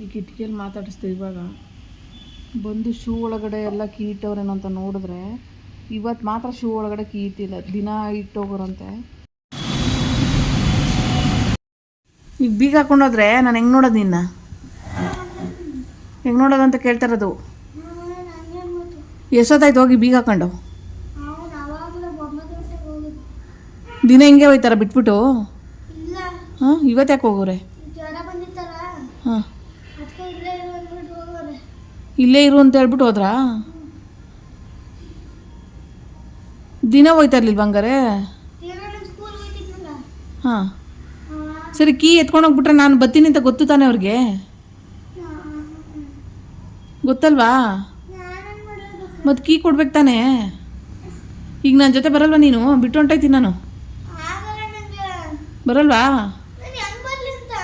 ಈ ಕಿಟಕಿಯಲ್ಲಿ ಮಾತಾಡಿಸ್ತೀವಿ ಇವಾಗ. ಬಂದು ಶೂ ಒಳಗಡೆ ಎಲ್ಲ ಅಂತ ನೋಡಿದ್ರೆ ಇವತ್ತು ಮಾತ್ರ ಶೂ ಒಳಗಡೆ ಕೀಟಿಲ್ಲ ದಿನ ಇಟ್ಟೋಗೋರಂತೆ. ಈಗ ಬೀಗ ಹಾಕೊಂಡೋದ್ರೆ ನಾನು ಹೆಂಗೆ ನೋಡೋದು ನಿನ್ನ? ಹೆಂಗೆ ನೋಡೋದಂತ ಅಂತ ಕೇಳ್ತಾ ಇರೋದು? ಎಷ್ಟೊತ್ತಾಯ್ತು ಹೋಗಿ ಬೀಗ ಹಾಕೊಂಡು? ದಿನ ಹಿಂಗೆ ಹೋಯ್ತಾರ ಬಿಟ್ಬಿಟ್ಟು? ಹಾಂ ಇವತ್ತು ಯಾಕೆ ಹೋಗೋರೆ? ಹಾಂ. ಇಲ್ಲೇ ಇರು ಅಂತ ಹೇಳ್ಬಿಟ್ಟು ಹೋದ್ರಾ? ದಿನ ಹೋಯ್ತಾ ಹಂಗಾರೆ? ಹೋಯ್ತಿದ್ನಲ್ಲ. ಹಾಂ. ಸರಿ ಕೀ ಎತ್ಕೊಂಡು ಹೋಗ್ಬಿಟ್ರೆ ನಾನು ಬರ್ತೀನಿ ಅಂತ ಗೊತ್ತು ತಾನೆ ಅವ್ರಿಗೆ? ಗೊತ್ತಲ್ವಾ? ಮತ್ತೆ ಕೀ ಕೊಡ್ಬೇಕು ತಾನೇ? ಈಗ ನನ್ನ ಜೊತೆ ಬರಲ್ವಾ ನೀನು? ಬಿಟ್ಟು ಹೊಂಟೈತಿ ನಾನು. ಬರಲ್ವಾ ನಾನು ಹೆಂಗ್ ಬರ್ಲಿ ಅಂತ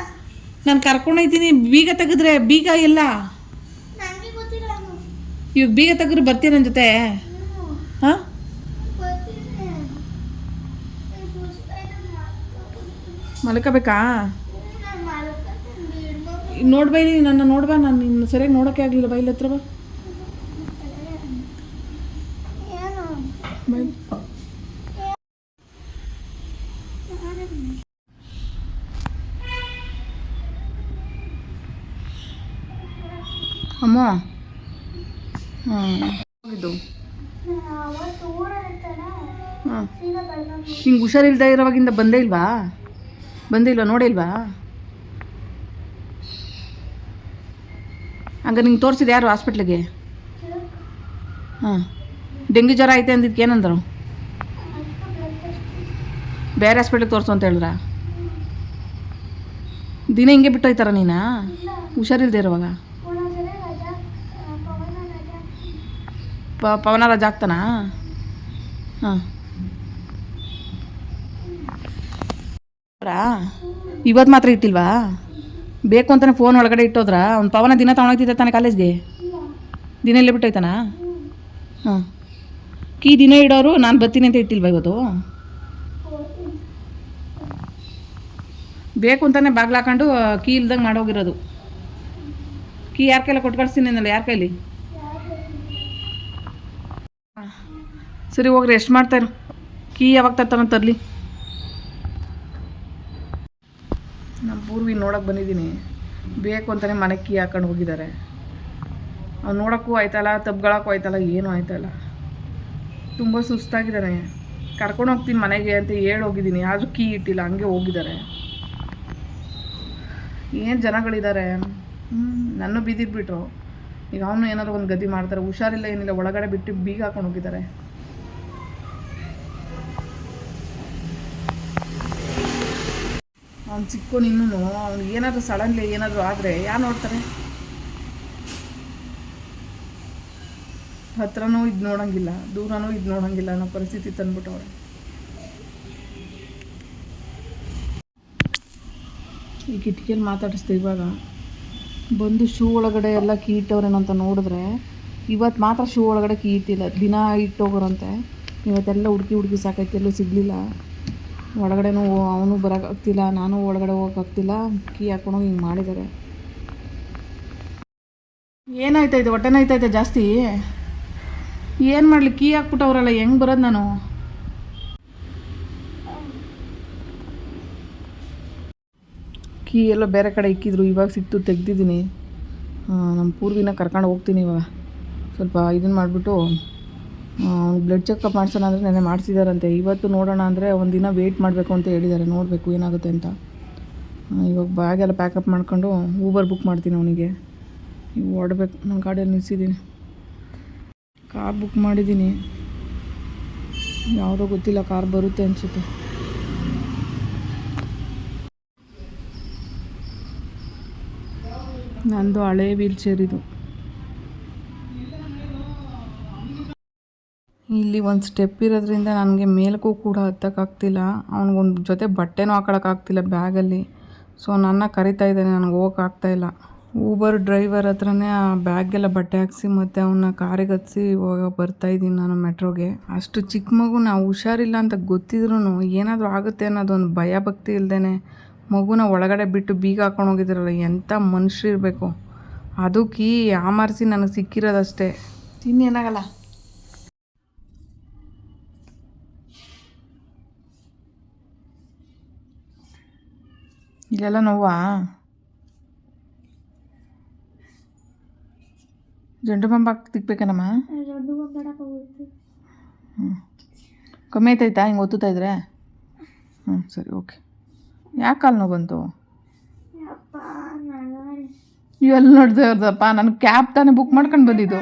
ನಾನು ಕರ್ಕೊಂಡಿದ್ದೀನಿ ಬೀಗ ತೆಗೆದ್ರೆ ಬೀಗ ಎಲ್ಲ ಇವಾಗ ಬೀಗ ತೆಗೆದ್ರೆ ಬರ್ತೀಯ ನನ್ನ ಜೊತೆ? ಹಾಂ? ಮಲ್ಕೋಬೇಕಾ? ನಾನು ಮಾಡ್ಕೊಂಡು ಬಿಡ್ಬೇಕು ಈಗ ನೋಡ್ಬಾ ಇಲ್ಲಿ ನನ್ನ ನೋಡ್ಬಾ ನಾನು ನಿನ್ನ ಸರಿಯಾಗಿ ನೋಡೋಕೆ ಆಗಲಿಲ್ಲ. ಬೈಲ್ ಹತ್ರ ಬಾ. ಅಮ್ಮ? ಹಾಂ ಹೋಗಿದ್ದು. ಅವತ್ತು ಊರಲ್ಲಿರ್ತಾನ ಹಾಂ ಹಿಂಗೆ ಹುಷಾರಿಲ್ದೇ ಇರೋವಾಗಿಂದ ಬಂದೇ ಇಲ್ವಾ? ಬಂದೇ ಇಲ್ವಾ? ನೋಡಿಲ್ವಾ ಹಂಗ ನಿಂಗೆ ತೋರಿಸಿದ ಯಾರು ಹಾಸ್ಪಿಟ್ಲಿಗೆ? ಹಾಂ. ಡೆಂಗ್ಯೂ ಜ್ವರ ಐತೆ ಅಂದಿದ್ದಕ್ಕೆ ಏನಂದ್ರು? ಬೇರೆ ಹಾಸ್ಪಿಟ್ಲಿಗೆ ತೋರಿಸು ಅಂತ ಹೇಳಿದ್ರ? ದಿನ ಹಿಂಗೆ ಬಿಟ್ಟೋಯ್ತಾರ ನೀನಾ? ಹುಷಾರಿಲ್ದೇ ಇರೋವಾಗ? ಪ, ಪವನ ರಜಾ ಆಗ್ತಾನಾ? ಹಾಂ. ಇವತ್ತು ಮಾತ್ರ ಇಟ್ಟಿಲ್ವಾ? ಬೇಕು ಅಂತಾನೆ ಫೋನ್ ಒಳಗಡೆ ಇಟ್ಟೋದ್ರಾ? ಅವ್ನು ಪವನ ದಿನ ತಗೊಂಡೋಗ್ತಿದ್ದ ತಾನೆ ಕಾಲೇಜ್ಗೆ? ದಿನ ಇಲ್ಲೇ ಬಿಟ್ಟೋಯ್ತಾನಾ? ಹಾಂ. ಕೀ ದಿನ ಇಡೋರು, ನಾನು ಬರ್ತೀನಿ ಅಂತ ಇಟ್ಟಿಲ್ವಾ ಇವತ್ತು? ಬೇಕು ಅಂತಾನೆ ಬಾಗ್ಲು ಹಾಕೊಂಡು ಕೀ ಇಲ್ದಂಗೆ ಮಾಡೋಗಿರೋದು. ಕೀ ಯಾರ ಕೈಲಿ ಕೊಟ್ಟು ಕಳಿಸ್ತೀನಿ ಅಂದಲ್ಲ, ಯಾರ ಕೈಲಿ? ಸರಿ, ಹೋಗ್ರಿ ಎಷ್ಟು ಮಾಡ್ತಾಯಿರು ಕೀ ಯಾವಾಗ ತರ್ತಾನ ತರಲಿ. ನಮ್ಮ ಪೂರ್ವಿ ನೋಡೋಕೆ ಬಂದಿದ್ದೀನಿ. ಬೇಕು ಅಂತಲೇ ಮನೆಗೆ ಕೀ ಹಾಕೊಂಡು ಹೋಗಿದ್ದಾರೆ ಅವ್ನು ನೋಡೋಕ್ಕೂ ಆಯ್ತಲ್ಲ, ತಬ್ಗಳಕ್ಕೂ ಆಯ್ತಲ್ಲ, ಏನೂ ಆಯ್ತಲ್ಲ. ತುಂಬ ಸುಸ್ತಾಗಿದ್ದಾನೆ ಕರ್ಕೊಂಡು ಹೋಗ್ತೀನಿ ಮನೆಗೆ ಅಂತ ಹೇಳಿ ಹೋಗಿದ್ದೀನಿ. ಆದರೂ ಕೀ ಇಟ್ಟಿಲ್ಲ, ಹಂಗೆ ಹೋಗಿದ್ದಾರೆ ಏನು ಜನಗಳಿದ್ದಾರೆ ನನ್ನ ಬೀದಿದ್ಬಿಟ್ರು ಈಗ ಅವನು ಏನಾದ್ರು ಒಂದು ಗದಿ ಮಾಡ್ತಾರೆ. ಹುಷಾರಿಲ್ಲ, ಏನಿಲ್ಲ. ಒಳಗಡೆ ಬಿಟ್ಟು ಬೀಗ ಹಾಕೊಂಡು ಹೋಗಿದ್ದಾರೆ. ಅವ್ನು ಚಿಕ್ಕೋನು ಇನ್ನೂ ಅವ್ನಿಗೆ ಏನಾದರೂ ಸಡನ್ಲಿ ಏನಾದರೂ ಆದರೆ ಯಾರು ನೋಡ್ತಾರೆ? ಹತ್ರನೂ ಇದು ನೋಡೋಂಗಿಲ್ಲ, ದೂರನೂ ಇದು ನೋಡೋಂಗಿಲ್ಲ ಅನ್ನೋ ಪರಿಸ್ಥಿತಿ ತಂದ್ಬಿಟ್ಟವ್ರೆ. ಈ ಕಿಟಕಿಯಲ್ಲಿ ಮಾತಾಡಿಸ್ತೀವಿ ಇವಾಗ, ಬಂದು ಶೂ ಒಳಗಡೆ ಎಲ್ಲ ಕೀಟವ್ರೇನಂತ ನೋಡಿದ್ರೆ ಇವತ್ತು ಮಾತ್ರ ಶೂ ಒಳಗಡೆ ಕೀಟಿಲ್ಲ ದಿನ ಇಟ್ಟೋಗೋರಂತೆ. ಇವತ್ತೆಲ್ಲ ಹುಡುಕಿ ಹುಡುಕಿ ಸಾಕೈತೆ ಎಲ್ಲೂ ಸಿಗಲಿಲ್ಲ. ಒಳಗಡೆನೂ ಅವನು ಬರೋಕ್ಕಾಗ್ತಿಲ್ಲ ನಾನು ಒಳಗಡೆ ಹೋಗೋಕ್ಕಾಗ್ತಿಲ್ಲ ಕೀ ಹಾಕ್ಕೊಂಡೋಗಿ ಹಿಂಗೆ ಮಾಡಿದ್ದಾರೆ. ಏನಾಯ್ತೈತೆ ಹೊಟ್ಟೆ ಐತೈತೆ ಜಾಸ್ತಿ? ಏನು ಮಾಡಲಿ? ಕೀ ಹಾಕ್ಬಿಟ್ಟವ್ರಲ್ಲ, ಹೆಂಗೆ ಬರೋದು ನಾನು? ಕೀ ಎಲ್ಲ ಬೇರೆ ಕಡೆ ಇಕ್ಕಿದ್ರು, ಇವಾಗ ಸಿಕ್ತು, ತೆಗ್ದಿದ್ದೀನಿ. ನಮ್ಮ ಪೂರ್ವಿನ ಕರ್ಕೊಂಡು ಹೋಗ್ತೀನಿ ಇವಾಗ. ಸ್ವಲ್ಪ ಇದನ್ನು ಮಾಡಿಬಿಟ್ಟು ಬ್ಲಡ್ ಚೆಕಪ್ ಮಾಡ್ಸೋಣ ಅಂದರೆ ನೆನ್ನೆ ಮಾಡಿಸಿದಾರಂತೆ. ಇವತ್ತು ನೋಡೋಣ ಅಂದರೆ ಒಂದು ದಿನ ವೆಯ್ಟ್ ಮಾಡಬೇಕು ಅಂತ ಹೇಳಿದ್ದಾರೆ. ನೋಡಬೇಕು ಏನಾಗುತ್ತೆ ಅಂತ. ಇವಾಗ ಬ್ಯಾಗೆಲ್ಲ ಪ್ಯಾಕಪ್ ಮಾಡ್ಕೊಂಡು ಊಬರ್ ಬುಕ್ ಮಾಡ್ತೀನಿ ಅವನಿಗೆ. ಈಗ ಓಡಬೇಕು ನನ್ನ ಗಾಡಿಯಲ್ಲಿ ನಿಲ್ಲಿಸಿದ್ದೀನಿ ಕಾರ್ ಬುಕ್ ಮಾಡಿದ್ದೀನಿ. ಯಾವುದೋ ಗೊತ್ತಿಲ್ಲ ಕಾರ್ ಬರುತ್ತೆ ಅನಿಸುತ್ತೆ. ನಂದು ಹಳೆ ವೀಲ್ ಚೇರ್ ಇದು. ಇಲ್ಲಿ ಒಂದು ಸ್ಟೆಪ್ ಇರೋದ್ರಿಂದ ನನಗೆ ಮೇಲಕ್ಕೂ ಕೂಡ ಹತ್ತಕ್ಕಾಗ್ತಿಲ್ಲ. ಅವ್ನಿಗೊಂದು ಜೊತೆ ಬಟ್ಟೆನೂ ಹಾಕೊಳಕ್ಕಾಗ್ತಿಲ್ಲ ಬ್ಯಾಗಲ್ಲಿ. ಸೊ ನನ್ನ ಕರಿತಾ ಇದ್ದಾನೆ, ನನಗೆ ಹೋಗೋಕ್ಕಾಗ್ತಾ ಇಲ್ಲ. ಊಬರ್ ಡ್ರೈವರ್ ಹತ್ರನೇ ಆ ಬ್ಯಾಗೆಲ್ಲ ಬಟ್ಟೆ ಹಾಕಿಸಿ ಮತ್ತು ಅವನ್ನ ಕಾರಿಗೆ ಹತ್ಸಿ ಇವಾಗ ಬರ್ತಾ ಇದ್ದೀನಿ ನಾನು ಮೆಟ್ರೋಗೆ. ಅಷ್ಟು ಚಿಕ್ಕ ಮಗು ನಾವು ಹುಷಾರಿಲ್ಲ ಅಂತ ಗೊತ್ತಿದ್ರು ಏನಾದರೂ ಆಗುತ್ತೆ ಅನ್ನೋದೊಂದು ಭಯ ಭಕ್ತಿ ಇಲ್ಲದೇ ಮಗುನ ಒಳಗಡೆ ಬಿಟ್ಟು ಬೀಗ ಹಾಕೊಂಡು ಹೋಗಿದ್ರಲ್ಲ ಎಂಥ ಮನುಷ್ಯರಿರಬೇಕು. ಅದಕ್ಕೆ ಅದು ಕೀ ಆಮರ್ಸಿ ನನಗೆ ಸಿಕ್ಕಿರೋದಷ್ಟೇ. ತಿನ್ನೇನಾಗಲ್ಲ ಇಲ್ಲೆಲ್ಲ ನೋವಾ? ಜಂಡು ಬಾಂಬ್ ಹಾಕಿ ತಿಕ್ಬೇಕೇನಮ್ಮ? ಹ್ಞೂ ಕಮ್ಮಿ ಆಯ್ತಾಯ್ತಾ? ಹಿಂಗೆ ಒತ್ತುತ್ತಾ ಇದ್ರೆ? ಹ್ಞೂ ಸರಿ ಓಕೆ. ಯಾಕೆ ಕಾಲು ನೋವು ಬಂತು ಇವೆಲ್ಲ ನಡವಾಡಿ ಅವ್ರದಪ್ಪ ನನ್ನ ನಾನು ಕ್ಯಾಬ್ ತಾನೇ ಬುಕ್ ಮಾಡ್ಕೊಂಡು ಬಂದಿದ್ದು.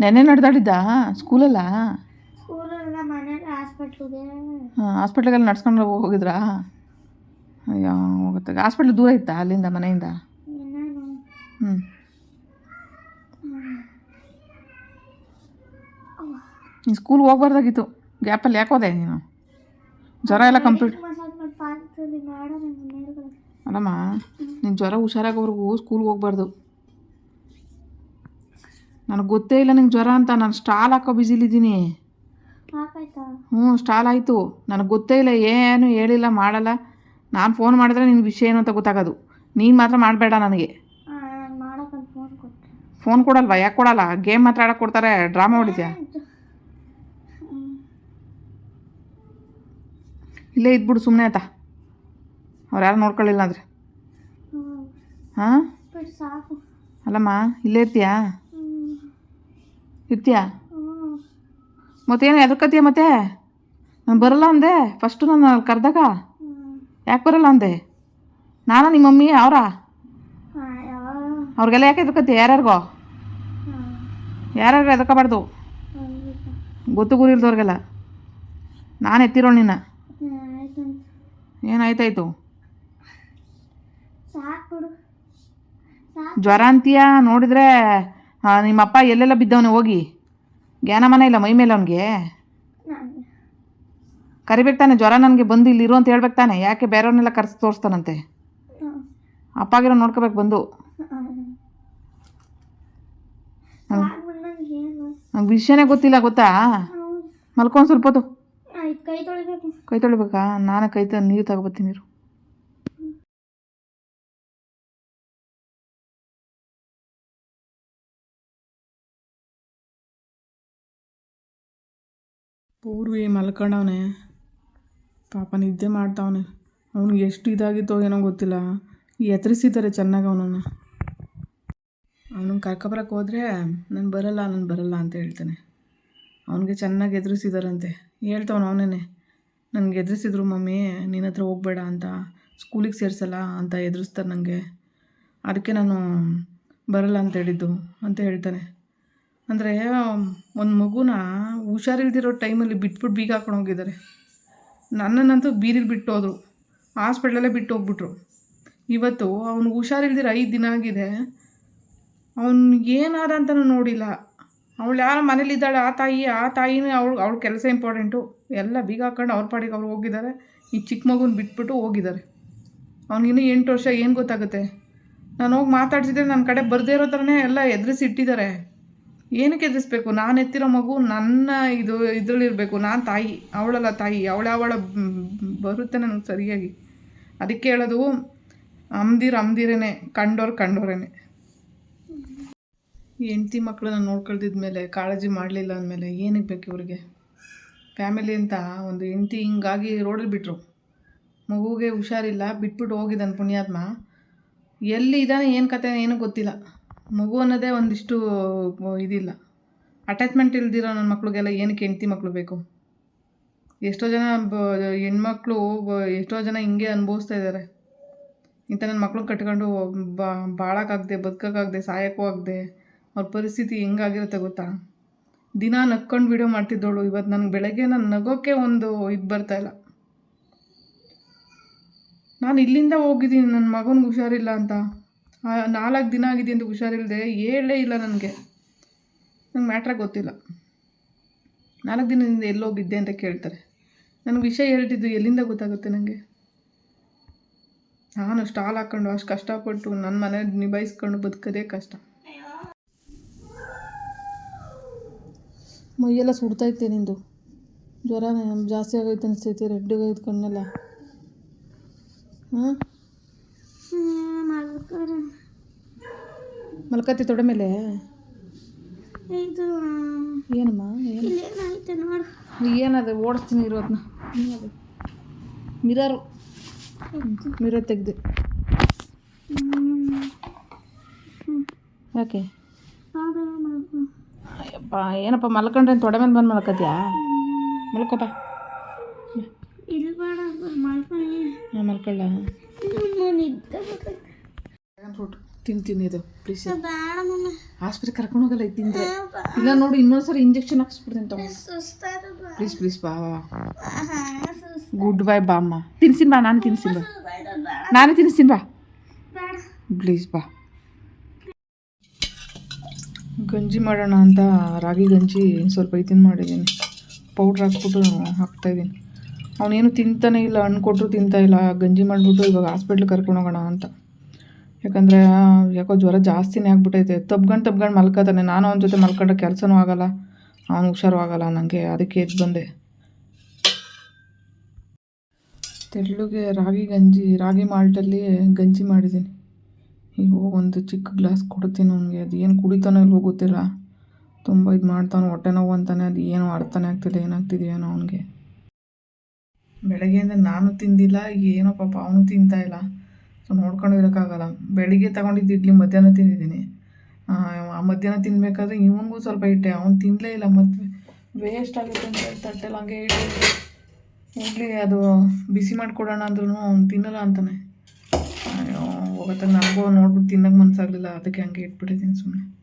ನೆನ್ನೆ ನಡೆದಾಡಿದ್ದ? ಸ್ಕೂಲಲ್ಲ? ಹಾಂ ಹಾಸ್ಪಿಟ್ಲಿಗೆಲ್ಲ ನಡ್ಸ್ಕೊಂಡು ಹೋಗಿದ್ರಾ? ಅಯ್ಯೋ ಹೋಗುತ್ತೆ. ಹಾಸ್ಪಿಟ್ಲ್ ದೂರ ಇತ್ತಾ? ಅಲ್ಲಿಂದ ಮನೆಯಿಂದ? ಹ್ಞೂ ನೀನು ಸ್ಕೂಲ್ಗೆ ಹೋಗ್ಬಾರ್ದಾಗಿತ್ತು. ಗ್ಯಾಪಲ್ಲಿ ಯಾಕೆ ಹೋದೆ ನೀನು? ಜ್ವರ ಎಲ್ಲ ಕಂಪ್ಲೀಟ್ ಅಲ್ಲಮ್ಮ ನಿನ್ನ ಜ್ವರ ಹುಷಾರಾಗೋವರೆಗೂ ಸ್ಕೂಲ್ಗೆ ಹೋಗ್ಬಾರ್ದು. ನನಗೆ ಗೊತ್ತೇ ಇಲ್ಲ ನಿಂಗೆ ಜ್ವರ ಅಂತ. ನಾನು ಸ್ಟಾಲ್ ಹಾಕೋ ಬ್ಯುಸಿಲಿದ್ದೀನಿ ಸಾಕಾಯ್ತಾ ಹ್ಞೂ ಸ್ಟಾಲ್ ಆಯಿತು. ನನಗೆ ಗೊತ್ತೇ ಇಲ್ಲ ಏನು ಹೇಳಿಲ್ಲ ಮಾಡಲ್ಲ. ನಾನು ಫೋನ್ ಮಾಡಿದ್ರೆ ನಿನ್ನ ವಿಷಯ ಏನು ಅಂತ ಗೊತ್ತಾಗೋದು. ನೀನು ಮಾತ್ರ ಮಾಡಬೇಡ ನನಗೆ. ಫೋನ್ ಕೊಡಲ್ವಾ? ಯಾಕೆ ಕೊಡಲ್ಲ? ಗೇಮ್ ಮಾತ್ರ ಆಡಕ್ಕೆ ಕೊಡ್ತಾರೆ ಡ್ರಾಮಾ ಹೊಡಿತೀಯ? ಇಲ್ಲೇ ಇದ್ಬಿಡು ಸುಮ್ಮನೆ ಆಯ್ತಾ? ಅವ್ರು ಯಾರು ನೋಡ್ಕೊಳ್ಳಿಲ್ಲ ಅಂದರೆ? ಹಾಂ? ಅಲ್ಲಮ್ಮ ಇಲ್ಲೇ ಇರ್ತೀಯಾ? ಇರ್ತೀಯಾ? ಮತ್ತೇನು ಎದಕ್ಕತ್ತೀಯ ಮತ್ತೆ? ನಾನು ಬರಲ್ಲ ಅಂದೆ ಫಸ್ಟು ನಾನು ಅಲ್ಲಿ ಕರೆದಾಗ? ಯಾಕೆ ಬರಲ್ಲ ಅಂದೆ? ನಾನು ನಿಮ್ಮ ಮಮ್ಮಿ ಅವರ? ಅವ್ರಿಗೆಲ್ಲ ಯಾಕೆ ಎದಕತ್ತೆ ಯಾರ್ಯಾರಿಗೋ? ಯಾರ್ಯಾರು ಎದಕ್ಕಬಾರ್ದು ಗೊತ್ತು ಗುರಿ ಇಲ್ದವ್ರಿಗೆಲ್ಲ. ನಾನು ಎತ್ತಿರೋ ನಿನ್ನ. ಏನಾಯ್ತಾಯ್ತು? ಜ್ವರ ಅಂತೀಯ? ನೋಡಿದ್ರೆ ನಿಮ್ಮಪ್ಪ ಎಲ್ಲೆಲ್ಲ ಬಿದ್ದವನೇ ಹೋಗಿ. ಜ್ಞಾನ ಮನೆ ಇಲ್ಲ ಮೈ ಮೇಲೆ ಅವನಿಗೆ? ಕರಿಬೇಕು ತಾನೆ ಜ್ವರ ನನಗೆ ಬಂದು ಇಲ್ಲಿ ಇರು ಅಂತ ಹೇಳ್ಬೇಕು ತಾನೆ. ಯಾಕೆ ಬೇರೆಯವ್ರನ್ನೆಲ್ಲ ಕರೆಸಿ ತೋರಿಸ್ತಾನಂತೆ? ಅಪ್ಪಾಗಿರೋ ನೋಡ್ಕೋಬೇಕು ಬಂದು. ನಂಗೆ ವಿಷಯನೇ ಗೊತ್ತಿಲ್ಲ ಗೊತ್ತಾ? ಮಲ್ಕೊಂಡು ಸ್ವಲ್ಪ ಹೊತ್ತು. ಆಯ್ತು ಕೈ ತೊಳಿಬೇಕು. ಕೈ ತೊಳಿಬೇಕಾ? ನಾನು ಕೈ ತ ನೀರು ತಗೊಬತ್ತೀನಿ ನೀರು. ಪೂರ್ವಿ ಮಲ್ಕೊಂಡವನೆ ಪಾಪ ನಿದ್ದೆ ಮಾಡ್ತಾವನೆ. ಅವ್ನಿಗೆ ಎಷ್ಟು ಇದಾಗಿತ್ತೋ ಏನೋ ಗೊತ್ತಿಲ್ಲ. ಎತ್ತರಿಸಿದ್ದಾರೆ ಚೆನ್ನಾಗಿ ಅವನನ್ನು. ಅವನಿಗೆ ಕರ್ಕೊಬರಕ್ಕೆ ಹೋದರೆ, ನಾನು ಬರಲ್ಲ ನಾನು ಬರಲ್ಲ ಅಂತ ಹೇಳ್ತಾನೆ. ಅವನಿಗೆ ಚೆನ್ನಾಗಿ ಎದುರಿಸಿದಾರಂತೆ. ಹೇಳ್ತಾವನು ಅವನೇ ನನಗೆ ಎದುರಿಸಿದ್ರು ಮಮ್ಮಿ ನಿನ್ನ ಹತ್ರ ಹೋಗಬೇಡ ಅಂತ. ಸ್ಕೂಲಿಗೆ ಸೇರಿಸಲ್ಲ ಅಂತ ಎದುರಿಸ್ತಾರೆ ನನಗೆ ಅದಕ್ಕೆ ನಾನು ಬರಲ್ಲ ಅಂತ ಹೇಳಿದ್ದು ಅಂತ ಹೇಳ್ತಾನೆ. ಅಂದರೆ, ಒಂದು ಮಗುನ ಹುಷಾರಿಲ್ದಿರೋ ಟೈಮಲ್ಲಿ ಬಿಟ್ಬಿಟ್ಟು ಬೀಗ ಹಾಕೊಂಡು ಹೋಗಿದ್ದಾರೆ. ನನ್ನನ್ನಂತೂ ಬೀದಿಗೆ ಬಿಟ್ಟು ಹೋದರು ಹಾಸ್ಪಿಟ್ಲಲ್ಲೇ ಬಿಟ್ಟು ಹೋಗ್ಬಿಟ್ರು ಇವತ್ತು ಅವನು ಹುಷಾರಿಲ್ದಿರ ಐದು ದಿನ ಆಗಿದೆ. ಅವನು ಏನಾದ ಅಂತಲೂ ನೋಡಿಲ್ಲ. ಅವಳು ಯಾರ ಮನೇಲಿದ್ದಾಳೆ? ಆ ತಾಯಿ, ಆ ತಾಯಿನೇ ಅವಳು, ಅವಳ ಕೆಲಸ ಇಂಪಾರ್ಟೆಂಟು ಎಲ್ಲ ಬೀಗ ಹಾಕೊಂಡು ಅವ್ರ ಪಾಡಿಗೆ ಅವ್ರು ಹೋಗಿದ್ದಾರೆ. ಈ ಚಿಕ್ಕ ಮಗುನ ಬಿಟ್ಬಿಟ್ಟು ಹೋಗಿದ್ದಾರೆ. ಅವ್ನಿಗಿನ್ನೂ ಎಂಟು ವರ್ಷ, ಏನು ಗೊತ್ತಾಗುತ್ತೆ? ನಾನು ಹೋಗಿ ಮಾತಾಡ್ಸಿದ್ರೆ ನನ್ನ ಕಡೆ ಬರದೇ ಇರೋ ಥರನೇ ಎಲ್ಲ ಎದುರಿಸಿ ಇಟ್ಟಿದ್ದಾರೆ ಏನಕ್ಕೆ ಎದುರಿಸ್ಬೇಕು? ನಾನು ಎತ್ತಿರೋ ಮಗು ನನ್ನ ಇದು, ಇದರಲ್ಲಿರಬೇಕು. ನಾನು ತಾಯಿ, ಅವಳಲ್ಲ ತಾಯಿ. ಅವಳ ಅವಳ ಬರುತ್ತೆ ನನಗೆ ಸರಿಯಾಗಿ. ಅದಕ್ಕೆ ಹೇಳೋದು ಅಮ್ದಿರ ಅಮ್ದಿರೇನೆ ಕಂಡೋರು ಕಂಡೋರೇನೆ. ಹೆಂಡ್ತಿ ಮಕ್ಕಳನ್ನ ನೋಡ್ಕೊಳ್ದಿದ್ಮೇಲೆ, ಕಾಳಜಿ ಮಾಡಲಿಲ್ಲ ಅಂದಮೇಲೆ ಏನಕ್ಕೆ ಬೇಕು ಇವರಿಗೆ? ಫ್ಯಾಮಿಲಿ ಅಂತ ಒಂದು ಹೆಂಡ್ತಿ ಹಿಂಗಾಗಿ ರೋಡಲ್ಲಿ ಬಿಟ್ಟರು ಮಗುಗೆ ಹುಷಾರಿಲ್ಲ, ಬಿಟ್ಬಿಟ್ಟು ಹೋಗಿದ್ದಾನೆ ಪುಣ್ಯಾತ್ಮ. ಎಲ್ಲಿ ಇದ್ದಾನೆ, ಏನು ಕತೆ, ಏನೂ ಗೊತ್ತಿಲ್ಲ. ಮಗು ಅನ್ನೋದೇ ಒಂದಿಷ್ಟು ಇದಿಲ್ಲ. ಅಟ್ಯಾಚ್ಮೆಂಟ್ ಇಲ್ದಿರೋ ನನ್ನ ಮಕ್ಳಿಗೆಲ್ಲ ಏನಕ್ಕೆ ಹೆಂಡ್ತಿ ಮಕ್ಕಳು ಬೇಕು? ಎಷ್ಟೋ ಜನ ಬ, ಹೆಣ್ಮಕ್ಳು ಎಷ್ಟೋ ಜನ ಹಿಂಗೆ ಅನುಭವಿಸ್ತಾ ಇದ್ದಾರೆ ಇಂಥ ನನ್ನ ಮಕ್ಳು ಕಟ್ಕೊಂಡು ಬಾ, ಬಾಳೋಕ್ಕಾಗದೆ, ಬದುಕೋಕ್ಕಾಗದೆ, ಸಾಯೋಕ್ಕೂ ಆಗದೆ, ಅವ್ರ ಪರಿಸ್ಥಿತಿ ಹೆಂಗಾಗಿರುತ್ತೆ ಗೊತ್ತಾ? ದಿನ ನಕ್ಕೊಂಡು ವಿಡಿಯೋ ಮಾಡ್ತಿದ್ದೋಳು ಇವತ್ತು ನನಗೆ ಬೆಳಗ್ಗೆ ನಾನು ನಗೋಕ್ಕೆ ಒಂದು ಇದು ಬರ್ತಾಯಿಲ್ಲ ನಾನು ಇಲ್ಲಿಂದ ಹೋಗಿದ್ದೀನಿ ನನ್ನ ಮಗನಿಗೆ ಹುಷಾರಿಲ್ಲ ಅಂತ. ನಾಲ್ಕು ದಿನ ಆಗಿದೆ ಅಂತ ಹುಷಾರಿಲ್ಲದೆ ಹೇಳೇ ಇಲ್ಲ ನನಗೆ. ನಂಗೆ ಮ್ಯಾಟ್ರಾಗ ಗೊತ್ತಿಲ್ಲ. ನಾಲ್ಕು ದಿನದಿಂದ ಎಲ್ಲೋಗಿದ್ದೆ ಅಂತ ಕೇಳ್ತಾರೆ. ನನಗೆ ವಿಷಯ ಹೇಳ್ತಿದ್ದು ಎಲ್ಲಿಂದ ಗೊತ್ತಾಗುತ್ತೆ ನನಗೆ ನಾನು ಸ್ಟಾಲ್ ಹಾಕ್ಕೊಂಡು ಅಷ್ಟು ಕಷ್ಟಪಟ್ಟು ನನ್ನ ಮನೆ ನಿಭಾಯಿಸ್ಕೊಂಡು ಬದುಕೋದೇ ಕಷ್ಟ. ಮೈಯೆಲ್ಲ ಸುಡ್ತೈತೆ ನಿಂದು. ಜ್ವರ ಜಾಸ್ತಿ ಆಗೈತೆ ಅನಿಸ್ತೈತೆ ರೆಡ್ಡಿಗೆ ಕಣ್ಣೆಲ್ಲ. ಮಾಡ್ಬೇಕಾರೆ ಮಲ್ಕತ್ತಿ ತೊಡೆ ಮೇಲೆ? ಇದು ಏನಮ್ಮ ಏನಾಯ್ತು ನೋಡು. ಏನದು ಓಡಿಸ್ತೀನಿ ಇರೋದನ್ನ ಮಿರರು. ಮಿರರ್ ತೆಗೆದು. ಯಾಕೆ? ಅಯ್ಯಪ್ಪ ಏನಪ್ಪ ಮಲ್ಕೊಂಡ್ರೆ ತೊಡೆ ಮೇಲೆ ಬಂದು ಮಲ್ಕತ್ತೀಯಾ ಮಲ್ಕೋಪ ಇಲ್ಲಿ ಬೇಡ ಮಾಡ್ಕೊಂಡು ಹಾಂ ಮಲ್ಕೊಳ್ಳ. ತಿಂತೀನಿ ಇದು ಪ್ಲೀಸ್ ಆಸ್ಪತ್ರೆ ಕರ್ಕೊಂಡು ಹೋಗಲ್ಲ ಇದು ತಿಂದರೆ ಇಲ್ಲ ನೋಡು ಇನ್ನೊಂದ್ಸರಿ ಇಂಜೆಕ್ಷನ್ ಹಾಕ್ಸ್ಬಿಡ್ತೀನಿ ತಗೋ. ಸುಸ್ತಾದ ಪ್ಲೀಸ್ ಪ್ಲೀಸ್ ಬಾ ಗುಡ್ ಬೈ. ಬಾ ಅಮ್ಮ. ತಿನ್ಸಿನ್ ಬಾ ನಾನು ತಿನ್ಸಿನ್ ಬಾ. ನಾನೇ ತಿನ್ನಿಸ್ತೀನಿ ಬಾ. ಪ್ಲೀಸ್ ಬಾ. ಗಂಜಿ ಮಾಡೋಣ ಅಂತ ರಾಗಿ ಗಂಜಿ ಸ್ವಲ್ಪ ಇದನ್ನು ಮಾಡಿದ್ದೀನಿ. ಪೌಡ್ರ್ ಹಾಕ್ಬಿಟ್ಟು ಹಾಕ್ತಾಯಿದ್ದೀನಿ ಅವನೇನು ತಿಂತಾನೆ ಇಲ್ಲ ಹಣ್ಣು ಕೊಟ್ಟರು ತಿಂತಾ ಇಲ್ಲ ಗಂಜಿ ಮಾಡಿಬಿಟ್ಟು ಇವಾಗ ಹಾಸ್ಪಿಟ್ಲಿಗೆ ಕರ್ಕೊಂಡು ಹೋಗೋಣ ಅಂತ. ಯಾಕಂದರೆ ಯಾಕೋ ಜ್ವರ ಜಾಸ್ತಿನೇ ಆಗಿಬಿಟ್ಟೈತೆ. ತಬ್ಗಂಡು ತಬ್ಗಂಡು ಮಲ್ಕೋತಾನೆ. ನಾನು ಅವನ ಜೊತೆ ಮಲ್ಕೊಂಡ್ರೆ ಕೆಲಸನೂ ಆಗಲ್ಲ. ಅವನು ಹುಷಾರು ಆಗೋಲ್ಲ ನನಗೆ ಅದಕ್ಕೆ ಎದ್ದು ಬಂದೆ. ತೆಳ್ಳುಗೆ ರಾಗಿ ಗಂಜಿ, ರಾಗಿ ಮಾಲ್ಟಲ್ಲಿ ಗಂಜಿ ಮಾಡಿದ್ದೀನಿ. ಈಗ ಒಂದು ಚಿಕ್ಕ ಗ್ಲಾಸ್ ಕೊಡ್ತೀನಿ ಅವನಿಗೆ. ಅದು ಏನು ಕುಡಿತಾನೋ ಇಲ್ವೋ ಗೊತ್ತಿಲ್ಲ. ತುಂಬ ಇದು ಮಾಡ್ತಾನೆ ಹೊಟ್ಟೆ ನೋವು ಅಂತಾನೆ. ಅದು ಏನೋ ಅರ್ಥನೇ ಆಗ್ತಿಲ್ಲ. ಏನಾಗ್ತಿದೆಯೇನೋ ಅವನಿಗೆ. ಬೆಳಗ್ಗೆಯಿಂದ ನಾನು ತಿಂದಿಲ್ಲ. ಏನೋ ಪಾಪ ಅವನು ತಿಂತಾ ಇಲ್ಲ. ಸೊ ನೋಡ್ಕೊಂಡು ಇರೋಕ್ಕಾಗಲ್ಲ. ಬೆಳಿಗ್ಗೆ ತಗೊಂಡಿದ್ದು ಇಡ್ಲಿ ಮಧ್ಯಾಹ್ನ ತಿಂದಿದ್ದೀನಿ. ಆ, ಮಧ್ಯಾಹ್ನ ತಿನ್ನಬೇಕಾದ್ರೆ ಇವನಿಗೂ ಸ್ವಲ್ಪ ಇಟ್ಟೆ ಅವ್ನು ತಿನ್ನಲೇ ಇಲ್ಲ. ಮತ್ತು ವೇಸ್ಟ್ ಆಗುತ್ತೆ ಅಂತ ತಟ್ಟೆಲ್ಲ ಹಂಗೆ ಇಟ್ಟು ಹೋಗ್ಲಿ ಅದು ಬಿಸಿ ಮಾಡಿಕೊಡೋಣ ಅಂದ್ರೂ ಅವ್ನು ತಿನ್ನಲ್ಲ ಅಂತಾನೆ. ಅಯ್ಯೋ ಹೋಗತ್ತೆ ನನಗೂ ನೋಡ್ಬಿಟ್ಟು ತಿನ್ನಕ್ಕೆ ಮನಸ್ಸಾಗಲಿಲ್ಲ ಅದಕ್ಕೆ ಹಂಗೆ ಇಟ್ಬಿಟ್ಟಿದ್ದೀನಿ ಸುಮ್ಮನೆ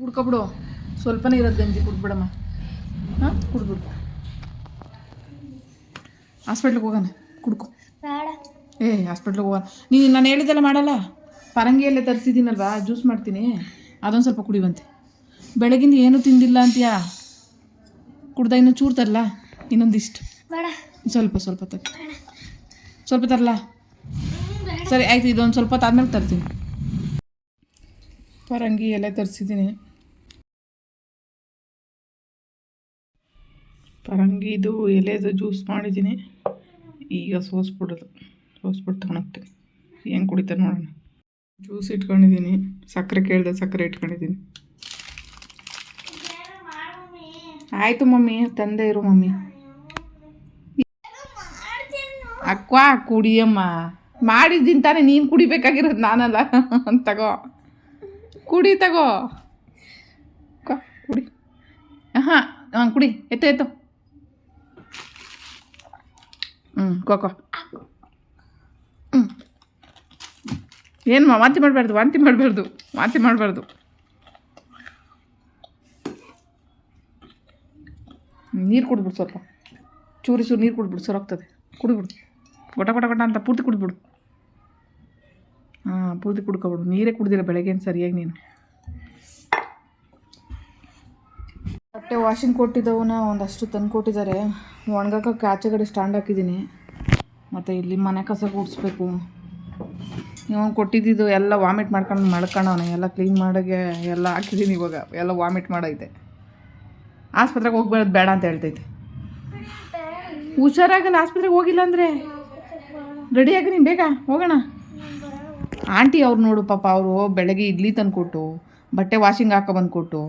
ಕುಡ್ಕೊಬಿಡು. ಸ್ವಲ್ಪನೇ ಇರೋದು ಗಂಜಿ ಕುಡ್ಬಿಡಮ್ಮ. ಹಾಂ? ಕುಡ್ಬಿಡು. ಹಾಸ್ಪಿಟ್ಲಿಗೆ ಹೋಗೋಣ. ಕುಡ್ಕೊ. ಬೇಡ. ಏ ಹಾಸ್ಪಿಟ್ಲಿಗೆ ಹೋಗೋಣ ನೀನು ನಾನು ಹೇಳಿದ್ದೆಲ್ಲ ಮಾಡಲ್ಲ? ಪರಂಗಿಯಲ್ಲೇ ತರಿಸಿದ್ದೀನಲ್ವಾ? ಜ್ಯೂಸ್ ಮಾಡ್ತೀನಿ. ಅದೊಂದು ಸ್ವಲ್ಪ ಕುಡಿವಂತೆ ಬೆಳಗಿಂದ ಏನೂ ತಿಂದಿಲ್ಲ ಅಂತೀಯಾ? ಕುಡ್ದ ಇನ್ನೂ ಚೂರು ತರಲ್ಲ ಇನ್ನೊಂದಿಷ್ಟು. ಸ್ವಲ್ಪ ಸ್ವಲ್ಪ ತರ. ಸ್ವಲ್ಪ ತರಲ್ಲ ಸರಿ ಆಯ್ತು ಇದೊಂದು ಸ್ವಲ್ಪ ಹೊತ್ತು ಆದ್ಮೇಲೆ ತರ್ತೀನಿ. ಪರಂಗಿ ಎಲ್ಲ ತರಿಸಿದ್ದೀನಿ ಪರಂಗಿದು ಎಲೆದು ಜ್ಯೂಸ್ ಮಾಡಿದ್ದೀನಿ. ಈಗ ಸೋಸ್ಬಿಡೋದು. ಸೋಸ್ಬಿಟ್ಟು ತಗೊಳಕ್ತೀನಿ ಏನು ಕುಡಿತಾರೆ ನೋಡೋಣ. ಜ್ಯೂಸ್ ಇಟ್ಕೊಂಡಿದ್ದೀನಿ. ಸಕ್ಕರೆ ಕೇಳಿದೆ ಸಕ್ಕರೆ ಇಟ್ಕೊಂಡಿದ್ದೀನಿ. ಆಯಿತು ಮಮ್ಮಿ, ತಂದೆ ಇರು ಮಮ್ಮಿ. ಅಕ್ಕ ಕುಡಿಯಮ್ಮ. ಮಾಡಿದ್ದೀನಿ ತಾನೇ, ನೀನು ಕುಡಿಬೇಕಾಗಿರೋದು ನಾನಲ್ಲ. ತಗೋ. ಕುಡಿ ತಗೋ. ಕುಡಿ. ಹಾಂ ಹಾಂ, ಕುಡಿ. ಎತ್ತು ಎತ್ತು. ಹ್ಞೂ ಕೋಕೋ ಏನು ವಾಂತಿ ಮಾಡಬಾರ್ದು ವಾಂತಿ ಮಾಡಬಾರ್ದು ವಾಂತಿ ಮಾಡಬಾರ್ದು. ನೀರು ಕುಡಿದ್ಬಿಡು ಸ್ವಲ್ಪ. ಚೂರಿ ಚೂರು ನೀರು ಕುಡಿದ್ಬಿಡು ಸರೋಗ್ತದೆ ಕುಡಿದ್ಬಿಡು. ಗೊಟ ಗೊಟ ಗೊಟ ಅಂತ ಪೂರ್ತಿ ಕುಡಿದ್ಬಿಡು. ಹಾಂ, ಪೂರ್ತಿ ಕುಡ್ಕೊಬಿಡು. ನೀರೇ ಕುಡಿದಿಲ್ಲ ಬೆಳಗ್ಗೆನ ಸರಿಯಾಗಿ ನೀನು. ಬಟ್ಟೆ ವಾಷಿಂಗ್ ಕೊಟ್ಟಿದ್ದವನ್ನ ಒಂದಷ್ಟು ತಂದು ಕೊಟ್ಟಿದ್ದಾರೆ. ಒಣಗಕ್ಕೆ ಆಚೆ ಕಡೆ ಸ್ಟ್ಯಾಂಡ್ ಹಾಕಿದ್ದೀನಿ. ಮತ್ತು ಇಲ್ಲಿ ಮನೆ ಕಸ ಗುಡಿಸ್ಬೇಕು ಇವನು ಕೊಟ್ಟಿದ್ದು ಎಲ್ಲ ವಾಮಿಟ್ ಮಾಡ್ಕೊಂಡು ಮಳ್ಕೊಂಡವನೆ ಎಲ್ಲ ಕ್ಲೀನ್ ಮಾಡೋಕ್ಕೆ ಎಲ್ಲ ಹಾಕಿದ್ದೀನಿ ಇವಾಗ. ಎಲ್ಲ ವಾಮಿಟ್ ಮಾಡೈತೆ. ಆಸ್ಪತ್ರೆಗೆ ಹೋಗ್ಬಾರ್ದು ಬೇಡ ಅಂತ ಹೇಳ್ತೈತೆ. ಹುಷಾರಾಗಲ್ಲ ಆಸ್ಪತ್ರೆಗೆ ಹೋಗಿಲ್ಲ ಅಂದರೆ? ರೆಡಿಯಾಗಿ ನೀನು ಬೇಗ? ಹೋಗೋಣ. ಆಂಟಿ ಅವ್ರು ನೋಡು ಪಾಪ ಅವರು ಬೆಳಗ್ಗೆ ಇಡ್ಲಿ ತಂದುಕೊಟ್ಟು ಬಟ್ಟೆ ವಾಷಿಂಗ್ ಹಾಕೋ ಬಂದ್ಕೊಟ್ಟು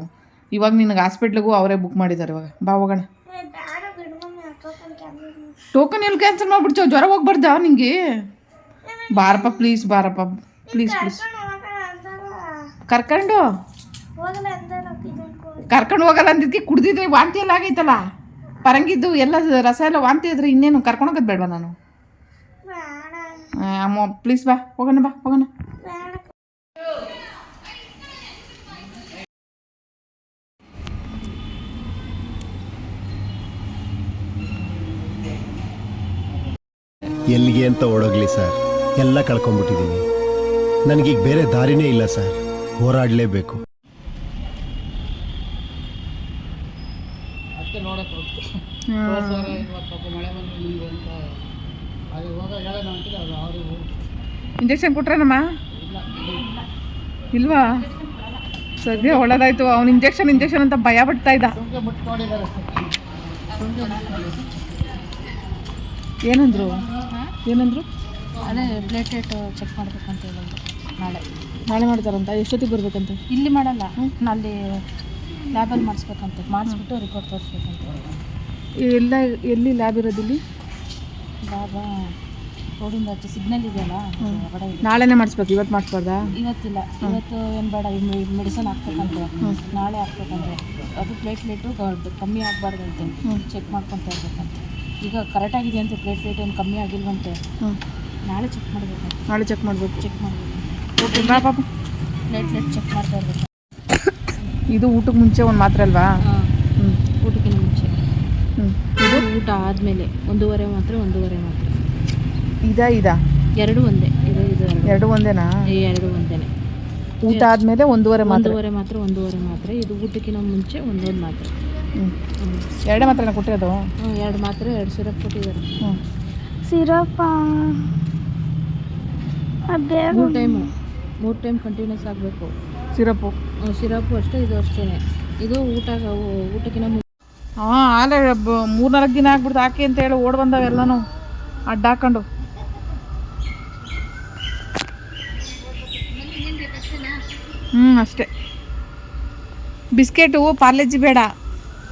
ಇವಾಗ ನಿನಗೆ ಹಾಸ್ಪಿಟ್ಲಿಗೂ ಅವರೇ ಬುಕ್ ಮಾಡಿದ್ದಾರೆ ಇವಾಗ. ಬಾ ಹೋಗೋಣ. ಟೋಕನ್ ಎಲ್ಲಿ ಕ್ಯಾನ್ಸಲ್ ಮಾಡಿಬಿಡ್ತೇವೆ ಜ್ವರ ಹೋಗ್ಬಾರ್ದಾ ನಿಂಗೆ? ಬಾರಪ್ಪ ಪ್ಲೀಸ್ ಬಾರಪ್ಪ. ಪ್ಲೀಸ್ ಪ್ಲೀಸ್ ಕರ್ಕೊಂಡು ಕರ್ಕೊಂಡು? ಹೋಗಲ್ಲ ಅಂದಿದ್ದಕ್ಕೆ ಕುಡ್ದಿದ್ರೆ ವಾಂತಿ ಎಲ್ಲ ಆಗೈತಲ್ಲ? ಪರಂಗಿದ್ದು ಎಲ್ಲ ರಸ ಎಲ್ಲ ವಾಂತಿ ಇದ್ರೆ ಇನ್ನೇನು ಕರ್ಕೊಂಡು ಹೋಗೋದು ಬೇಡವಾ ನಾನು? ಅಮ್ಮ ಪ್ಲೀಸ್ ಬಾ ಹೋಗೋಣ ಬಾ ಹೋಗೋಣ. ಎಲ್ಲಿಗೆ ಅಂತ ಓಡೋಗ್ಲಿ ಸರ್. ಎಲ್ಲ ಕಳ್ಕೊಂಡ್ಬಿಟ್ಟಿದ್ದೀನಿ. ನನಗೀಗ ಬೇರೆ ದಾರಿನೇ ಇಲ್ಲ ಸರ್. ಹೋರಾಡಲೇಬೇಕು. ಇಂಜೆಕ್ಷನ್ ಕೊಟ್ರೇನಮ್ಮ? ಇಲ್ವಾ? ಸದ್ಯ ಒಳ್ಳೇದಾಯ್ತು ಅವ್ನು ಇಂಜೆಕ್ಷನ್ ಇಂಜೆಕ್ಷನ್ ಅಂತ ಭಯ ಪಡ್ತಾ ಇದ್ದ. ಏನಂದ್ರು? ಏನಂದ್ರು? ಅದೇ ಪ್ಲೇಟೆಟ್ ಚೆಕ್ ಮಾಡ್ಬೇಕಂತ ಹೇಳೋದು ನಾಳೆ. ನಾಳೆ ಮಾಡ್ತಾರಂತ? ಎಷ್ಟೊತ್ತಿಗೆ ಬರ್ಬೇಕಂತ? ಇಲ್ಲಿ ಮಾಡಲ್ಲ. ಅಲ್ಲಿ ಲ್ಯಾಬಲ್ಲಿ ಮಾಡಿಸ್ಬೇಕಂತ. ಮಾಡಿಸ್ಬಿಟ್ಟು ರಿಪೋರ್ಟ್ ತೋರಿಸ್ಬೇಕಂತ. ಎಲ್ಲ ಎಲ್ಲಿ ಲ್ಯಾಬ್ ಇರೋದು ಇಲ್ಲಿ? ಲ್ಯಾಬ ರೋಡಿಂದ ಹಚ್ಚಿ ಸಿಗ್ನಲ್ ಇದೆಯಲ್ಲ ಅದು ಹೊರಗಡೆ ಇದೆ. ನಾಳೆನೇ ಮಾಡಿಸ್ಬೇಕು ಇವತ್ತು ಮಾಡಿಸ್ಬಾರ್ದಾ? ಇವತ್ತಿಲ್ಲ. ಇವತ್ತು ಏನು ಬೇಡ ಮೆಡಿಸನ್ ಹಾಕ್ಬೇಕಂತೆ. ನಾಳೆ ಹಾಕ್ಬೇಕಂತೆ. ಅದು ಪ್ಲೇಟ್ಲೆಟು ಕಮ್ಮಿ ಆಗಬಾರ್ದಂತೆ ಚೆಕ್ ಮಾಡ್ಕೊತ ಇರ್ಬೇಕಂತೆ. ಈಗ ಕರೆಕ್ಟಾಗಿದೆ ಅಂತ ಪ್ಲೇಟ್ಲೆಟ್ ಏನು ಕಮ್ಮಿ ಆಗಿಲ್ವಂತೆ. ನಾಳೆ ಚೆಕ್ ಮಾಡಬೇಕು. ನಾಳೆ ಚೆಕ್ ಮಾಡಬೇಕು. ಚೆಕ್ ಮಾಡಬೇಕು. ಓಕೆ ಬಾ ಪಾಪ. ಲೈಟ್ ಚೆಕ್ ಮಾಡ್ತಾ ಇರಬೇಕು. ಇದು ಊಟಕ್ಕೆ ಮುಂಚೆ ಒಂದು ಮಾತ್ರ ಅಲ್ವಾ? ಹಾಂ. ಹ್ಞೂ ಊಟಕ್ಕಿಂತ ಮುಂಚೆ. ಹ್ಞೂ ಇದು? ಊಟ ಆದಮೇಲೆ ಒಂದೂವರೆ ಮಾತ್ರ ಒಂದೂವರೆ ಮಾತ್ರ. ಇದಾ ಇದಾ? ಎರಡು ಒಂದೇ. ಇದು ಇದು ಎರಡು. ಒಂದೇನಾ? ಈ ಎರಡು ಒಂದೇನೆ. ಊಟ ಆದಮೇಲೆ ಒಂದೂವರೆ ಮಾತ್ರೆ. ಒಂದೂವರೆ ಮಾತ್ರ ಒಂದೂವರೆ ಮಾತ್ರ. ಇದು ಊಟಕ್ಕಿಂತ ಮುಂಚೆ ಒಂದೊಂದು ಮಾತ್ರ. ಹ್ಞೂ ಹ್ಞೂ ಎರಡೇ ಮಾತ್ರ ಕೊಟ್ಟಿರೋದು? ಹ್ಞೂ ಎರಡು ಮಾತ್ರ ಎರಡು ಸಿರಪ್ ಕೊಟ್ಟಿದ್ದಾರೆ. ಹ್ಞೂ ಸಿರಪ್ಪ ಮೂರು ಟೈಮು ಮೂರು ಟೈಮ್ ಕಂಟಿನ್ಯೂಸ್ ಆಗಬೇಕು. ಸಿರಪ್ಪು ಸಿರಪ್ಪು ಅಷ್ಟೇ ಇದು ಅಷ್ಟೇ ಇದು ಊಟ ಊಟಕ್ಕಿಂತ ಆ ಹಾಂ ಆಲೆ ಮೂರ್ನಾಲ್ಕು ದಿನ ಆಗ್ಬಿಡ್ತು. ಹಾಕಿ ಅಂತ ಹೇಳಿ ಓಡ್ ಎಲ್ಲಾನು. ಅಡ್ಡ ಹಾಕೊಂಡು. ಹ್ಞೂ ಅಷ್ಟೇ. ಬಿಸ್ಕೆಟು ಪಾರ್ಲೆಜಿ ಬೇಡ.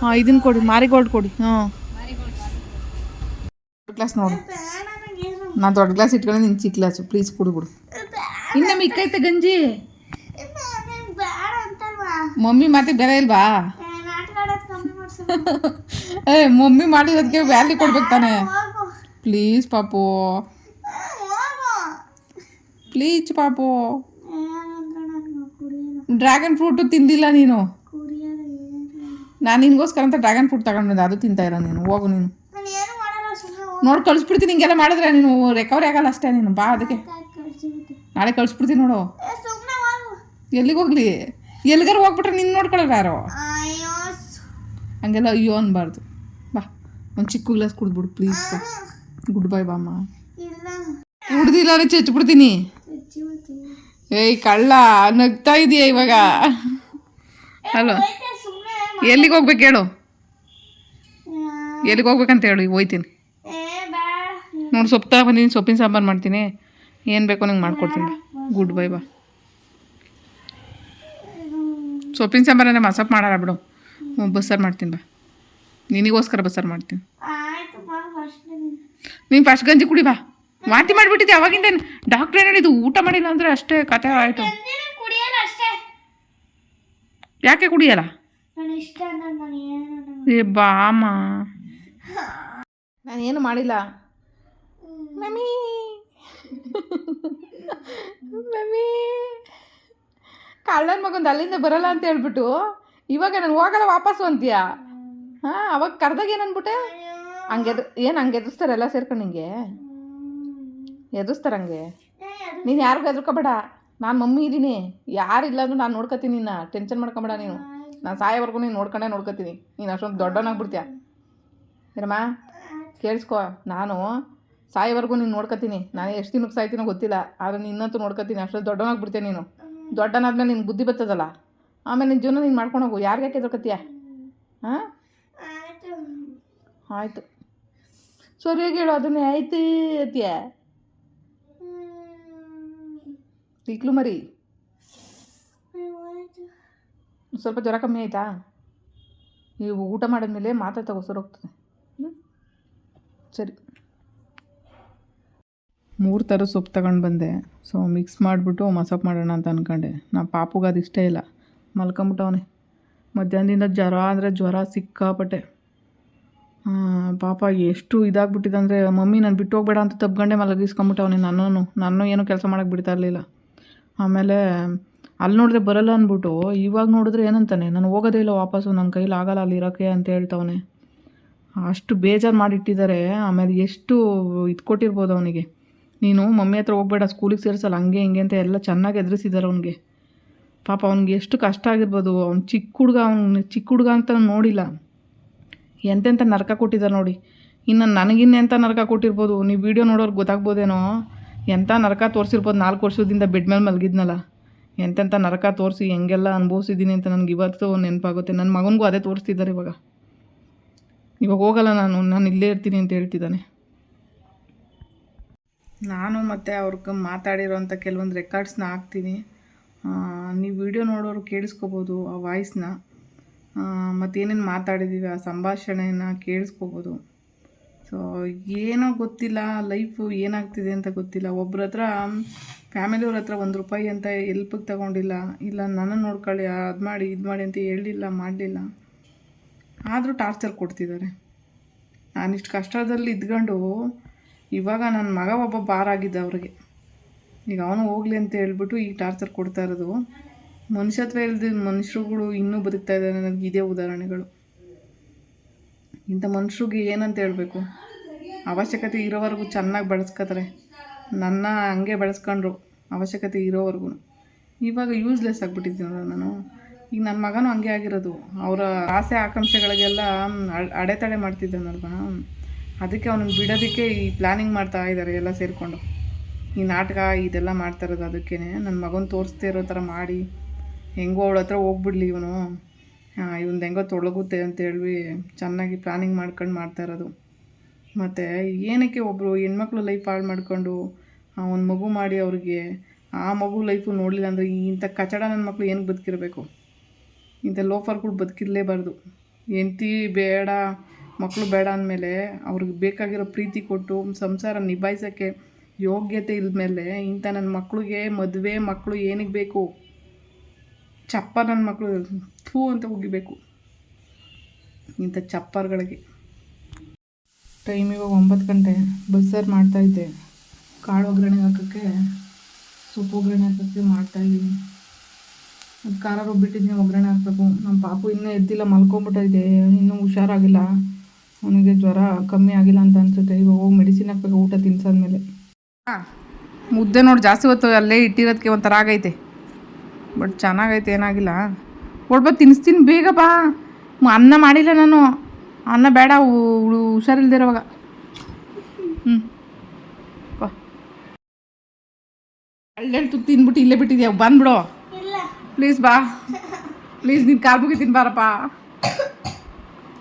ಹಾಂ ಇದನ್ನು ಕೊಡಿ ಮಾರಿಗೋಲ್ಡ್ ಕೊಡಿ. ಹ್ಞೂ ಕ್ಲಾಸ್ ನೋಡು. ನಾನು ದೊಡ್ಡ ಗ್ಲಾಸ್ ಇಟ್ಕೊಂಡು ನಿನ್ನ ಚಿಕ್ಕ ಗ್ಲಾಸು ಪ್ಲೀಸ್ ಕುಡಿಬಿಡು ಇನ್ನು ಮಿಕ್ಕೈತೆ ಗಂಜಿ? ಮಮ್ಮಿ ಮಾತಿ ಬೇರೆ ಇಲ್ವಾ? ಏ, ಮಮ್ಮಿ ಮಾಡಿರೋದಕ್ಕೆ ವ್ಯಾಲ್ಯೂ ಕೊಡ್ಬೇಕು ತಾನೆ. ಪ್ಲೀಸ್ ಪಾಪು. ಪ್ಲೀಸ್ ಪಾಪು. ಡ್ರ್ಯಾಗನ್ ಫ್ರೂಟು ತಿಂದಿಲ್ಲ ನೀನು. ನಾನು ನಿನ್ಗೋಸ್ಕರ ಅಂತ ಡ್ರ್ಯಾಗನ್ ಫ್ರೂಟ್ ತಗೊಂಡ್ಬಂದೆ ಅದು ತಿಂತಾ ಇರೋ ನೀನು. ಹೋಗು ನೀನು ನಾನು ಏನು ಮಾಡಲ್ಲ ಸುಮ್ಮನೆ ನೋಡಿ ಕಳಿಸ್ಬಿಡ್ತೀನಿ. ಹಿಂಗೆಲ್ಲ ಮಾಡಿದ್ರೆ ನೀನು ರಿಕವರಿ ಆಗಲ್ಲ ಅಷ್ಟೇ ನೀನು. ಬಾ ಅದಕ್ಕೆ. ನಾಳೆ ಕಳಿಸ್ಬಿಡ್ತೀನಿ ನೋಡು. ಎಲ್ಲಿಗೆ ಹೋಗ್ಲಿ? ಎಲ್ಲಿಗಾರು ಹೋಗ್ಬಿಟ್ರೆ ನಿನ್ನ ನೋಡ್ಕೊಳ್ಳೋರು ಯಾರು? ಹಂಗೆಲ್ಲ ಅಯ್ಯೋ ಅನ್ಬಾರ್ದು. ಬಾ ಒಂದು ಚಿಕ್ಕ ಗ್ಲಾಸ್ ಕುಡಿದ್ಬಿಡು ಪ್ಲೀಸ್ ಬಾ. ಗುಡ್ ಬೈ ಬಾಮ್ಮ. ಕುಡ್ದಿಲ್ಲ ಅಂದ್ರೆ ಚಚ್ಬಿಡ್ತೀನಿ ಬಿಡ್ತೀನಿ ಏಯ್ ಕಳ್ಳ ನಗ್ತಾ ಇದೀಯಾ ಇವಾಗ. ಹಲೋ ಎಲ್ಲಿಗೆ ಹೋಗ್ಬೇಕು ಹೇಳು? ಎಲ್ಲಿಗೆ ಹೋಗ್ಬೇಕಂತ ಹೇಳು ಈಗ ಹೋಯ್ತೀನಿ. ನೋಡಿ ಸೊಪ್ಪು ಬಂದಿನಿ ಸೊಪ್ಪಿನ ಸಾಂಬಾರು ಮಾಡ್ತೀನಿ. ಏನು ಬೇಕೋ ನಂಗೆ ಮಾಡ್ಕೊಡ್ತೀನಿ ಗುಡ್ ಬೈ ಬಾ. ಸೊಪ್ಪಿನ ಸಾಂಬಾರನ್ನ ಮಸಪ್ ಮಾಡಲ್ಲ ಬಿಡು. ಹ್ಞೂ ಬಸ್ಸಾರು ಮಾಡ್ತೀನಿ ಬಾ. ನಿನಗೋಸ್ಕರ ಬಸ್ಸಾರು ಮಾಡ್ತೀನಿ. ಆಯ್ತು ಬಾ ಫಸ್ಟ್ ನೀನು. ಫಸ್ಟ್ ಗಂಜಿ ಕುಡಿ ಬಾ. ವಾಂತಿ ಮಾಡಿಬಿಟ್ಟಿದ್ದೆ ಅವಾಗಿಂದ ಡಾಕ್ಟ್ರ್ ಏನು ಹೇಳಿದ್ದು? ಊಟ ಮಾಡಿಲ್ಲ ಅಂದರೆ ಅಷ್ಟೇ ಕತೆ ಆಯಿತು. ಯಾಕೆ ಕುಡಿಯಲ್ಲ? ನಾನು ಇಷ್ಟ ಅಂದ್ರೆ ನಾನು ಏನು ಏ ಬಾಮ ನಾನೇನು ಮಾಡಿಲ್ಲ. ಮಮ್ಮಿ. ಮಮ್ಮಿ. ಕಳ್ಳನ ಮಗೊಂದು ಅಲ್ಲಿಂದ ಬರಲ್ಲ ಅಂತ ಹೇಳ್ಬಿಟ್ಟು ಇವಾಗ ನಾನು ಹೋಗಲ್ಲ ವಾಪಸ್ಸು ಅಂತೀಯ? ಹಾಂ ಅವಾಗ ಕರೆದಾಗ ಏನು ಅನ್ಬಿಟ್ಟೆ? ಹಂಗೆ ಎದ್ ಏನು ಹಂಗೆ ಎದುರಿಸ್ತಾರೆ ಎಲ್ಲ ಸೇರ್ಕೊಂಡು ನಿಂಗೆ? ಎದುರಿಸ್ತಾರೆ ಹಂಗೆ? ನೀನು ಯಾರಿಗೂ ಎದ್ರುಕೋಬೇಡ. ನಾನು ಮಮ್ಮಿ ಇದ್ದೀನಿ ಯಾರಿಲ್ಲ ಅಂದ್ರೂ ನಾನು ನೋಡ್ಕೊತೀನಿ ನಿನ್ನ. ಟೆನ್ಷನ್ ಮಾಡ್ಕೊಬೇಡ ನೀನು. ನಾನು ಸಾಯೋವರೆಗೂ ನೀನು ನೋಡ್ಕೊಂಡೇ ನೋಡ್ಕೊತೀನಿ. ನೀನು ಅಷ್ಟೊಂದು ದೊಡ್ಡವನಾಗ್ಬಿಡ್ತೀಯ? ಏನಮ್ಮ ಕೇಳಿಸ್ಕೊ. ನಾನು ಸಾಯೋವರೆಗೂ ನೀನು ನೋಡ್ಕೊತೀನಿ. ನಾನು ಎಷ್ಟು ದಿನಕ್ಕೆ ಸಾಯ್ತೀನೋ ಗೊತ್ತಿಲ್ಲ. ಆದರೆ ನಿನ್ನಂತೂ ನೋಡ್ಕೊತೀನಿ. ಅಷ್ಟೊಂದು ಬಿಡ್ತೀನಿ ನೀನು. ದೊಡ್ಡನಾದ್ಮೇಲೆ ನಿನ್ನ ಬುದ್ಧಿ ಬರ್ತದಲ್ಲ ಆಮೇಲೆ ನಿನ್ನ ಜೀವನ ನೀನು ಮಾಡ್ಕೊಂಡು ಹೋಗು. ಯಾರಿಗೆ ಎದ್ರಕತ್ತೀಯ ಹಾಂ? ಆಯ್ತು. ಸರಿಯಾಗಿ ಹೇಳು. ಅದನ್ನೇ ಆಯ್ತು ಅತ್ಯ. ತಿಕ್ಲು ಮರಿ. ಸ್ವಲ್ಪ ಜ್ವರ ಕಮ್ಮಿ ಆಯಿತಾ? ನೀವು ಊಟ ಮಾಡಿದ್ಮೇಲೆ ಮಾತ್ರೆ ತಗೋ ಹೋಗ್ತದೆ. ಹ್ಞೂ ಸರಿ. ಮೂರು ಥರ ಸೊಪ್ಪು ತಗೊಂಡು ಬಂದೆ. ಸೊ ಮಿಕ್ಸ್ ಮಾಡಿಬಿಟ್ಟು ಮಸಪ್ ಮಾಡೋಣ ಅಂತ ಅಂದ್ಕೊಂಡೆ ನಾ ಪಾಪುಗೆ ಅದು ಇಷ್ಟ ಇಲ್ಲ. ಮಲ್ಕೊಂಬಿಟ್ಟವನೆ ಮಧ್ಯಾಹ್ನದಿಂದ ಜ್ವರ ಅಂದರೆ ಜ್ವರ ಸಿಕ್ಕಾಪಟ್ಟೆ. ಪಾಪ ಎಷ್ಟು ಇದಾಗ್ಬಿಟ್ಟಿದೆ ಮಮ್ಮಿ, ನಾನು ಬಿಟ್ಟು ಹೋಗ್ಬೇಡ ಅಂತ ತಬ್ಗಂಡೆ ಮಲಗಿಸ್ಕೊಂಬಿಟ್ಟವನೆ ನನ್ನೂ ನಾನು ಏನೂ ಕೆಲಸ ಮಾಡೋಕ್ಕೆ ಬಿಡ್ತಾ ಇರಲಿಲ್ಲ. ಆಮೇಲೆ ಅಲ್ಲಿ ನೋಡಿದ್ರೆ ಬರಲ್ಲ ಅಂದ್ಬಿಟ್ಟು ಇವಾಗ ನೋಡಿದ್ರೆ ಏನಂತಾನೆ, ನಾನು ಹೋಗೋದೇ ಇಲ್ಲ ವಾಪಸ್ಸು ನನ್ನ ಕೈಲಿ ಆಗಲ್ಲ ಅಲ್ಲಿ ಇರೋಕ್ಕೆ ಅಂತ ಹೇಳ್ತವನೆ. ಅಷ್ಟು ಬೇಜಾರು ಮಾಡಿಟ್ಟಿದ್ದಾರೆ ಆಮೇಲೆ ಎಷ್ಟು ಇದು ಕೊಟ್ಟಿರ್ಬೋದು ಅವನಿಗೆ. ನೀನು ಮಮ್ಮಿ ಹತ್ರ ಹೋಗ್ಬೇಡ ಸ್ಕೂಲಿಗೆ ಸೇರಿಸಲ್ಲ, ಹಂಗೆ ಹಿಂಗೆ ಅಂತ ಎಲ್ಲ ಚೆನ್ನಾಗಿ ಎದುರಿಸಿದ್ದಾರೆ ಅವನಿಗೆ. ಪಾಪ ಅವ್ನಿಗೆ ಎಷ್ಟು ಕಷ್ಟ ಆಗಿರ್ಬೋದು, ಅವ್ನು ಚಿಕ್ಕ ಹುಡುಗ, ಅವ್ನು ಚಿಕ್ಕ ಹುಡುಗ ಅಂತ ನೋಡಿಲ್ಲ. ಎಂತೆಂಥ ನರಕ ಕೊಟ್ಟಿದ್ದಾರೆ ನೋಡಿ. ಇನ್ನು ನನಗಿನ್ನೆಂಥ ನರಕ ಕೊಟ್ಟಿರ್ಬೋದು? ನೀವು ವೀಡಿಯೋ ನೋಡೋರ್ಗೆ ಗೊತ್ತಾಗ್ಬೋದೇನೋ? ಎಂಥ ನರಕ ತೋರಿಸಿರ್ಬೋದು ನಾಲ್ಕು ವರ್ಷದಿಂದ ಬೆಡ್ ಮೇಲೆ ಮಲಗಿದ್ನಲ್ಲ. ಎಂತೆಂಥ ನರಕ ತೋರಿಸಿ ಹೆಂಗೆಲ್ಲ ಅನುಭವಿಸಿದ್ದೀನಿ ಅಂತ ನನಗೆ ಇವತ್ತು ನೆನಪಾಗುತ್ತೆ. ನನ್ನ ಮಗನಿಗೂ ಅದೇ ತೋರಿಸ್ತಿದ್ದಾರೆ ಇವಾಗ. ಇವಾಗ ಹೋಗಲ್ಲ ನಾನು ನಾನು ಇಲ್ಲೇ ಇರ್ತೀನಿ ಅಂತ ಹೇಳ್ತಿದ್ದಾನೆ. ನಾನು ಮತ್ತು ಅವ್ರಿಗೆ ಮಾತಾಡಿರೋಂಥ ಕೆಲವೊಂದು ರೆಕಾರ್ಡ್ಸ್ನ ಹಾಕ್ತೀನಿ. ನೀವು ವಿಡಿಯೋ ನೋಡೋರು ಕೇಳಿಸ್ಕೋಬೋದು ಆ ವಾಯ್ಸ್ನ ಮತ್ತೇನೇನು ಮಾತಾಡಿದ್ದೀವಿ ಆ ಸಂಭಾಷಣೆನ ಕೇಳಿಸ್ಕೋಬೋದು. ಸೊ ಏನೋ ಗೊತ್ತಿಲ್ಲ ಲೈಫು ಏನಾಗ್ತಿದೆ ಅಂತ ಗೊತ್ತಿಲ್ಲ. ಒಬ್ರ ಹತ್ರ ಫ್ಯಾಮಿಲಿಯವ್ರ ಹತ್ರ ಒಂದು ರೂಪಾಯಿ ಅಂತ ಎಲ್ಪಿಗೆ ತಗೊಂಡಿಲ್ಲ, ಇಲ್ಲ ನನ್ನ ನೋಡ್ಕೊಳ್ಳಿ, ಅದು ಮಾಡಿ, ಇದು ಮಾಡಿ ಅಂತ ಹೇಳಿಲ್ಲ, ಮಾಡಲಿಲ್ಲ. ಆದರೂ ಟಾರ್ಚರ್ ಕೊಡ್ತಿದ್ದಾರೆ. ನಾನಿಷ್ಟು ಕಷ್ಟದಲ್ಲಿ ಇದ್ಕೊಂಡು ಇವಾಗ ನನ್ನ ಮಗ ಒಬ್ಬ ಬಾರಾಗಿದ್ದ ಅವ್ರಿಗೆ. ಈಗ ಅವನು ಹೋಗ್ಲಿ ಅಂತ ಹೇಳ್ಬಿಟ್ಟು ಈ ಟಾರ್ಚರ್ ಕೊಡ್ತಾ ಇರೋದು. ಮನುಷ್ಯತ್ವ ಇಲ್ಲದ ಮನುಷ್ಯರುಗಳು ಇನ್ನೂ ಬದುಕ್ತಾ ಇದ್ದಾರೆ ನನಗೆ ಇದೇ ಉದಾಹರಣೆಗಳು. ಇಂಥ ಮನುಷ್ಯರಿಗೆ ಏನಂತ ಹೇಳಬೇಕು? ಅವಶ್ಯಕತೆ ಇರೋವರೆಗೂ ಚೆನ್ನಾಗಿ ಬಳಸ್ಕೊತಾರೆ. ನನ್ನ ಹಂಗೆ ಬೆಳೆಸ್ಕೊಂಡ್ರು ಅವಶ್ಯಕತೆ ಇರೋವರೆಗೂ. ಇವಾಗ ಯೂಸ್ಲೆಸ್ ಆಗಿಬಿಟ್ಟಿದ್ದೀನಲ್ಲ ನಾನು. ಈಗ ನನ್ನ ಮಗನೂ ಹಂಗೆ ಆಗಿರೋದು. ಅವರ ಆಸೆ, ಆಕಾಂಕ್ಷೆಗಳಿಗೆಲ್ಲ ಅಡ್- ಅಡೆತಡೆ ಮಾಡ್ತಿದ್ದಾನಲ್ವಾ? ಅದಕ್ಕೆ ಅವನನ್ನು ಬಿಡೋದಕ್ಕೆ ಈ ಪ್ಲ್ಯಾನಿಂಗ್ ಮಾಡ್ತಾ ಇದ್ದಾರೆ ಎಲ್ಲ ಸೇರಿಕೊಂಡು. ಈ ನಾಟಕ, ಇದೆಲ್ಲ ಮಾಡ್ತಾ ಇರೋದು ಅದಕ್ಕೇ ನನ್ನ ಮಗನ ತೋರಿಸ್ದೇ ಇರೋ ಥರ ಮಾಡಿ. ಹೆಂಗೋ ಅವಳ ಹತ್ರ ಹೋಗ್ಬಿಡ್ಲಿ ಇವನು. ಇವನ್ ಹೆಂಗೋ ತೊಳಗುತ್ತೆ ಅಂತೇಳಿ ಚೆನ್ನಾಗಿ ಪ್ಲ್ಯಾನಿಂಗ್ ಮಾಡ್ಕೊಂಡು ಮಾಡ್ತಾ ಇರೋದು. ಮತ್ತು ಏನಕ್ಕೆ ಒಬ್ಬರು ಹೆಣ್ಮಕ್ಳು ಲೈಫ್ ಹಾಳು ಮಾಡಿಕೊಂಡು ಒಂದು ಮಗು ಮಾಡಿ ಅವ್ರಿಗೆ ಆ ಮಗು ಲೈಫು ನೋಡಲಿಲ್ಲ ಅಂದರೆ ಇಂಥ ಕಚಡ ನನ್ನ ಮಕ್ಕಳು ಏನಕ್ಕೆ ಬದುಕಿರಬೇಕು? ಇಂಥ ಲೋಫರ್ಗಳು ಬದುಕಿರಲೇಬಾರ್ದು. ಹೆಂಡ್ತಿ ಬೇಡ. ಮಕ್ಕಳು ಬೇಡ ಅಂದಮೇಲೆ ಅವ್ರಿಗೆ ಬೇಕಾಗಿರೋ ಪ್ರೀತಿ ಕೊಟ್ಟು ಸಂಸಾರ ನಿಭಾಯಿಸೋಕ್ಕೆ ಯೋಗ್ಯತೆ ಇಲ್ದ್ಮೇಲೆ ಇಂಥ ನನ್ನ ಮಕ್ಕಳಿಗೆ ಮದುವೆ ಮಕ್ಕಳು ಏನಕ್ಕೆ ಬೇಕು? ಚಪ್ಪ ನನ್ನ ಮಕ್ಕಳು ಥೂ ಅಂತ ಹೋಗಿಬೇಕು ಇಂಥ ಚಪ್ಪರ್ಗಳಿಗೆ. ಟೈಮ್ ಇವಾಗ ಒಂಬತ್ತು ಗಂಟೆ, ಬಸ್ಸಾರು ಮಾಡ್ತಾಯಿದ್ದೆ ಕಾಳು ಒಗ್ಗರಣೆ ಹಾಕೋಕ್ಕೆ ಸೊಪ್ಪು ಒಗ್ಗರಣೆ ಹಾಕೋಕ್ಕೆ ಮಾಡ್ತಾಯಿದ್ದೀನಿ ಅದು ಖಾರ ರುಬ್ಬಿಟ್ಟಿದ್ದೀನಿ ಒಗ್ಗರಣೆ ಹಾಕಬೇಕು. ನಮ್ಮ ಪಾಪು ಇನ್ನೂ ಎದ್ದಿಲ್ಲ ಮಲ್ಕೊಂಬಿಟ್ಟಿದೆ ಇನ್ನೂ ಹುಷಾರಾಗಿಲ್ಲ. ಅವನಿಗೆ ಜ್ವರ ಕಮ್ಮಿ ಆಗಿಲ್ಲ ಅಂತ ಅನ್ಸುತ್ತೆ. ಇವಾಗ ಹೋಗಿ ಮೆಡಿಸಿನ್ ಹಾಕ್ಬೇಕು ಊಟ ತಿನ್ಸಾದ್ಮೇಲೆ. ಮುದ್ದೆ ನೋಡಿ ಜಾಸ್ತಿ ಹೊತ್ತು ಅಲ್ಲೇ ಇಟ್ಟಿರೋದಕ್ಕೆ ಒಂಥರ ಆಗೈತೆ. ಬಟ್ ಚೆನ್ನಾಗೈತೆ ಏನಾಗಿಲ್ಲ. ಒಡ್ಬ ತಿನ್ನಿಸ್ತೀನಿ ಬೇಗ ಬಾ. ಅನ್ನ ಮಾಡಿಲ್ಲ ನಾನು. ಅನ್ನ ಬೇಡ ಹುಷಾರಿಲ್ದಿರೋವಾಗ ಹ್ಞೂ ಎಳ್ಳೆಳು ತುತ್ತು ತಿಂದ್ಬಿಟ್ಟು ಇಲ್ಲೇ ಬಿಟ್ಟಿದ್ಯಾ? ಬಂದ್ಬಿಡು. ಇಲ್ಲ. ಪ್ಲೀಸ್ ಬಾ. ಪ್ಲೀಸ್ ನೀನು ಕಾಲು ಮುಗಿ ಬಾರಪ್ಪ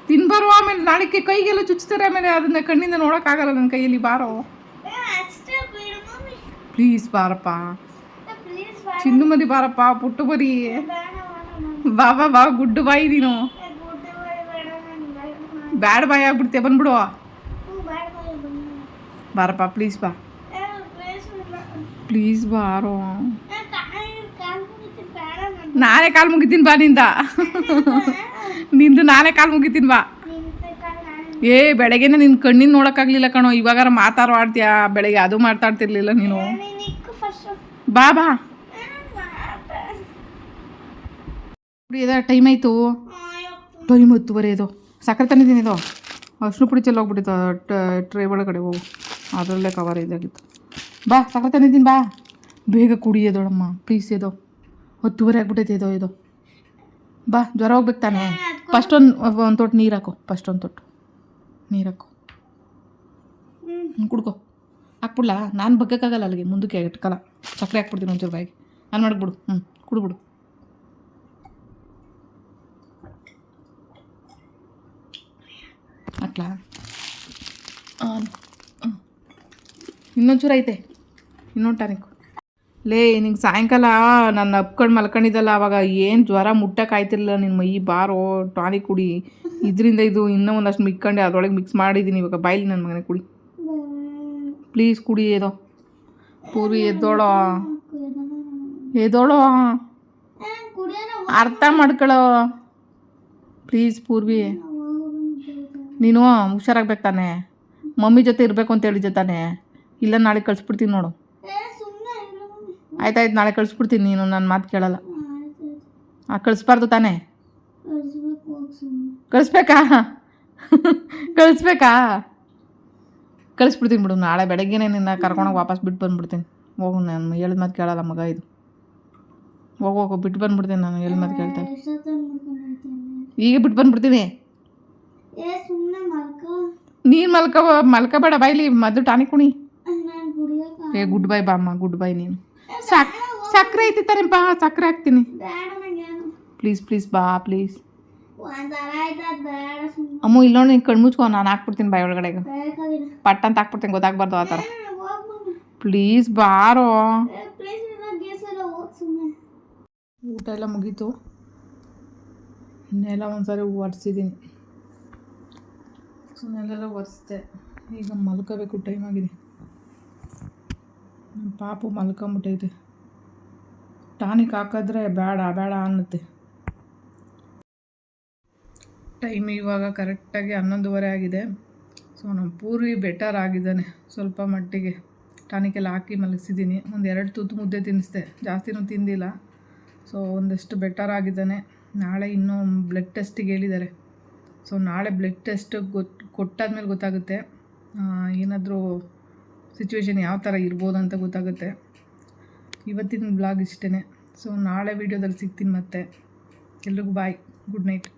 ತಿನ್ಬಾರೋ ಆಮೇಲೆ ನಾಳೆಗೆ ಕೈಗೆಲ್ಲ ಚುಚ್ತಾರೆ ಆಮೇಲೆ ಅದನ್ನ ಕಣ್ಣಿಂದ ನೋಡೋಕ್ಕಾಗಲ್ಲ ನನ್ನ ಕೈಯಲ್ಲಿ ಬಾರೋ. ಪ್ಲೀಸ್ ಬಾರಪ್ಪ. ಚಿನ್ನು ಮದಿ ಬಾರಪ್ಪ ಪುಟ್ಟು ಬರಿ ಬೇಡ ಬಾ ಬಾ ಬಾ ಗುಡ್ಡು ಬಾಯಿ ನೀನು. ಬ್ಯಾಡ್ ಬಾಯಿ ಆಗ್ಬಿಡ್ತೆ ಬಂದ್ಬಿಡು. ಬಾರಪ್ಪ ಪ್ಲೀಸ್ ಬಾ. ಪ್ಲೀಸ್ ಬಾರೋ. ನಾಳೆ ನಾನೇ ಕಾಲು ಮುಗಿದ್ದೀನಿ ಬಾ ನಿಂದ. ನಿಂದು ನಾನೇ ಕಾಲು ಮುಗಿತೀನಿ ಬಾ. ಏ ಬೆಳಗ್ಗೆನೆ ನಿನ್ನ ಕಣ್ಣಿನ ನೋಡೋಕ್ಕಾಗಲಿಲ್ಲ ಕಣೋ. ಇವಾಗಾರ ಮಾತಾಡೋ ಆಡ್ತೀಯಾ ಬೆಳಗ್ಗೆ ಅದು ಮಾತಾಡ್ತಿರ್ಲಿಲ್ಲ ನೀನು. ಬಾ ಬಾ. ಇದೆ ಟೈಮ್ ಆಯಿತು. ಟೈಮ್ ಹತ್ತುವರೆ ಇದು. ಸಕ್ಕರೆ ತಂದಿದ್ದೀನಿ ಇದು. ಅರ್ಶಿನ ಪುಡಿ ಚೆಲ್ಲ ಹೋಗ್ಬಿಟ್ಟಿತ್ತು. ಟ್ರೇ ಒಳಗಡೆ ಹೋಗು. ಅದರಲ್ಲೇ ಕವರ್ ಇದಾಗಿತ್ತು. ಬಾ ಸಕ್ಕರೆ ತಂದಿದ್ದೀನಿ ಬಾ. ಬೇಗ ಕುಡಿಯೋದೋಳಮ್ಮ ಪ್ಲೀಸ್ ಎದೋ. ಹತ್ತುವರೆ ಆಗ್ಬಿಟ್ಟೈತೆ ಇದೋ ಇದು ಬಾ ಜ್ವರ ಹೋಗ್ಬೇಕು ತಾನೆ? ಫಸ್ಟ್ ಒಂದು ಒಂದು ತೊಟ್ಟು ನೀರು ಹಾಕು ಫಸ್ಟ್ ಒಂದು ತೊಟ್ಟು ನೀರು ಹಾಕು ಹ್ಞೂ ಕುಡ್ಕೊ ಹಾಕ್ಬಿಡ್ಲಾ ನಾನು ಬಗ್ಗಕ್ಕಾಗಲ್ಲ ಅಲ್ಲಿಗೆ ಮುಂದಕ್ಕೆ ಇಟ್ಕಲ್ಲ ಸಕ್ಕರೆ ಹಾಕ್ಬಿಡ್ತೀನಿ ಒಂಚೂರು ಬಾಯಿಗೆ ನಾನು ಮಾಡಿಬಿಡು ಹ್ಞೂ ಕುಡ್ಬಿಡು ಹಾಕ್ಲಾ ಇನ್ನೊಂಚೂರು ಐತೆ ಇನ್ನೊಂದು ಟಾನಿಕ್ ಲೇ, ನಿಂಗೆ ಸಾಯಂಕಾಲ ನಾನು ಅಪ್ಕೊಂಡು ಮಲ್ಕೊಂಡಿದ್ದಲ್ಲ, ಅವಾಗ ಏನು ಜ್ವರ ಮುಟ್ಟಕ್ಕೆ ಆಯ್ತಿರಲಿಲ್ಲ ನಿನ್ನ ಮೈ ಬಾರೋ, ಟಾನಿಕ್ ಕುಡಿ. ಇದರಿಂದ ಇದು ಇನ್ನೂ ಒಂದಷ್ಟು ಮಿಕ್ಕೊಂಡೆ, ಅದರೊಳಗೆ ಮಿಕ್ಸ್ ಮಾಡಿದ್ದೀನಿ, ಇವಾಗ ಬಾಯ್ಲಿ ನನ್ನ ಮಗನೇ ಕುಡಿ. ಪ್ಲೀಸ್ ಕುಡಿ ಏದೋ ಪೂರಿ ಎದ್ದೋಳೋ. ಕುಡಿಯೋಣ ಅರ್ಥ ಮಾಡ್ಕೊಳ್ಳೋ ಪ್ಲೀಸ್ ಪೂರ್ವಿ. ನೀನು ಹುಷಾರಾಗ್ಬೇಕು ತಾನೆ. ಮಮ್ಮಿ ಜೊತೆ ಇರಬೇಕು ಅಂತ ಹೇಳಿದ್ದೆ ತಾನೆ. ಇಲ್ಲ, ನಾಳೆ ಕಳಿಸ್ಬಿಡ್ತೀನಿ ನೋಡು ಏ ಸುಮ್ಮನೆ ಇಲ್ಲ ಮಮ್ಮಿ ಆಯ್ತಾಯ್ತು ನಾಳೆ ಕಳಿಸ್ಬಿಡ್ತೀನಿ ನೀನು ನನ್ನ ಮಾತು ಕೇಳಲ್ಲ. ಹಾಂ ಕಳಿಸ್ಬಾರ್ದು ತಾನೇ? ಕಳಿಸ್ಬೇಕು ಕಳಿಸ್ಬೇಕಾ? ಕಳಿಸ್ಬಿಡ್ತೀನಿ ಬಿಡು ನಾಳೆ ಬೆಳಗ್ಗೆನೇ ನಿನ್ನ ಕರ್ಕೊಂಡೋಗಿ ವಾಪಸ್ ಬಿಟ್ಟು ಬಂದ್ಬಿಡ್ತೀನಿ. ಹೋಗು ನಾನು ಹೇಳಿದ ಮಾತು ಕೇಳಲ್ಲ ಮಗ ಇದು. ಹೋಗು ಹೋಗು ಬಿಟ್ಟು ಬಂದ್ಬಿಡ್ತೀನಿ ನಾನು ಹೇಳಿದ ಮಾತು ಹೋಗ್ತೀನಿ ಈಗ ಬಿಟ್ಟು ಬಂದ್ಬಿಡ್ತೀನಿ. ನೀನು ಮಲ್ಕ ಮಲ್ಕಬೇಡ ಬಾಯ್ಲಿ ಮದ್ದು ಟಾನಿಕ್ ಕುಣಿ. ಏ ಗುಡ್ ಬೈ ಬಾಮ್ಮ ಗುಡ್ ಬೈ ನೀನು. ಸಾಕ್ ಸಕ್ಕರೆ ಐತಿ ಬಾ ಸಕ್ಕರೆ ಹಾಕ್ತೀನಿ ಪ್ಲೀಸ್ ಪ್ಲೀಸ್ ಬಾ ಪ್ಲೀಸ್ ಒಂಥರ ಇಲ್ಲ ನೋಡಿ ಕಣ್ಣು ಅಮ್ಮ ಇಲ್ಲೋಣ ನೀನು ನಾನು ಹಾಕ್ಬಿಡ್ತೀನಿ ಬಾಯಿ ಒಳಗಡೆ ಪಟ್ ಅಂತ ಹಾಕ್ಬಿಡ್ತೀನಿ ಗೊತ್ತಾಗ್ಬಾರ್ದು ಆ ಥರ. ಪ್ಲೀಸ್ ಬಾರೋ. ಊಟ ಎಲ್ಲ ಮುಗೀತು. ನೆಲ ಒಂದ್ಸರಿ ಒರೆಸಿದ್ದೀನಿ ಸೊ ನೆಲೆಲ್ಲ ಒರೆಸ್ದೆ. ಈಗ ಮಲ್ಕೋಬೇಕು ಟೈಮ್ ಆಗಿದೆ. ನಮ್ಮ ಪಾಪು ಮಲ್ಕೊಂಬಿಟ್ಟೈತೆ. ಟಾನಿಕ್ ಹಾಕಿದ್ರೆ ಬೇಡ ಬೇಡ ಅನ್ನತ್ತೆ. ಟೈಮ್ ಇವಾಗ ಕರೆಕ್ಟಾಗಿ ಹನ್ನೊಂದುವರೆ ಆಗಿದೆ. ಸೊ ನಮ್ಮ ಪೂರ್ವಿ ಬೆಟರ್ ಆಗಿದ್ದಾನೆ ಸ್ವಲ್ಪ ಮಟ್ಟಿಗೆ. ಟಾನಿಕೆಲ್ಲ ಹಾಕಿ ಮಲಗಿಸಿದ್ದೀನಿ. ಒಂದು ಎರಡು ತುತ್ತು ಮುದ್ದೆ ತಿನ್ನಿಸ್ದೆ ಜಾಸ್ತಿನೂ ತಿಂದಿಲ್ಲ. ಸೊ, ಒಂದಷ್ಟು ಬೆಟರ್ ಆಗಿದ್ದಾನೆ. ನಾಳೆ ಇನ್ನೂ ಬ್ಲಡ್ ಟೆಸ್ಟಿಗೆ ಹೇಳಿದ್ದಾರೆ. ಸೊ, ನಾಳೆ ಬ್ಲಡ್ ಟೆಸ್ಟ್ ಗೊತ್ತು ಕೊಟ್ಟಾದ್ಮೇಲೆ ಗೊತ್ತಾಗುತ್ತೆ. ಏನಾದರೂ ಸಿಚುವೇಶನ್ ಯಾವ ಥರ ಇರ್ಬೋದು ಅಂತ ಗೊತ್ತಾಗುತ್ತೆ. ಇವತ್ತಿನ ಬ್ಲಾಗ್ ಇಷ್ಟೇ ಸೊ ನಾಳೆ ವೀಡಿಯೋದಲ್ಲಿ ಸಿಗ್ತೀನಿ ಮತ್ತೆ. ಎಲ್ರಿಗೂ ಬಾಯ್ ಗುಡ್ ನೈಟ್